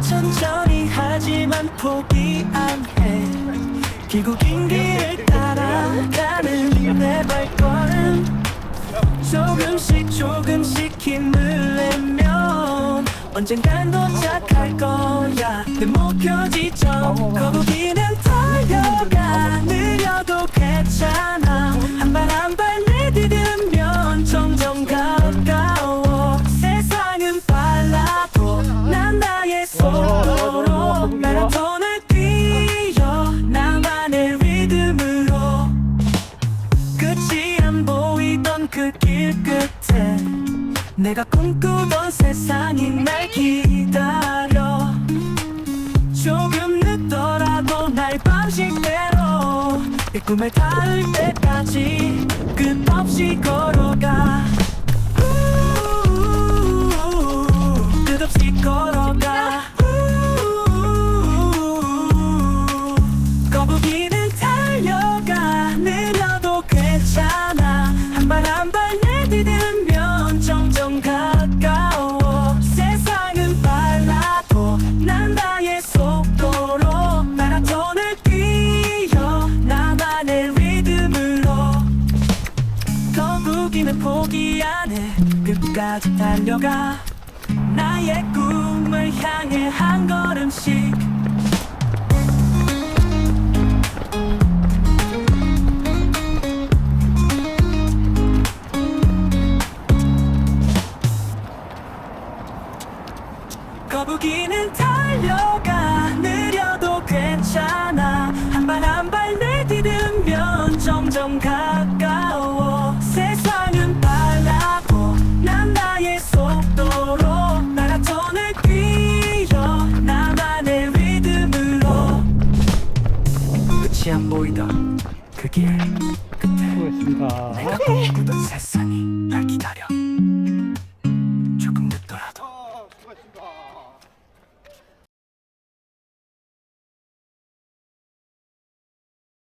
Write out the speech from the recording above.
천천히 하지만 포기 안해 길고 긴 길을 따라가는 내 발걸음. 조금씩 조금씩 힘을 내면 언젠간 도착할 거야. 내 목표 지점 거북이는 달 그 길 끝에 내가 꿈꾸던 세상이 날 기다려. 조금 늦더라도 날 방식대로 내 꿈에 닿을 때까지 끝없이 걸어가 거북이는 포기 안 해 끝까지 달려가. 나의 꿈을 향해 한 걸음씩. 거북이는 달려가. 느려도 괜찮아. 한 발 한 발 내디디면 점점 가까워 세상은 빨라도 난 나의 속도로 마라톤을 뛰어 나만의 리듬으로. 끝이 안 보이던 그길 끝에 수고했습니다. 내가 꿈꾸던 세상이 날 기다려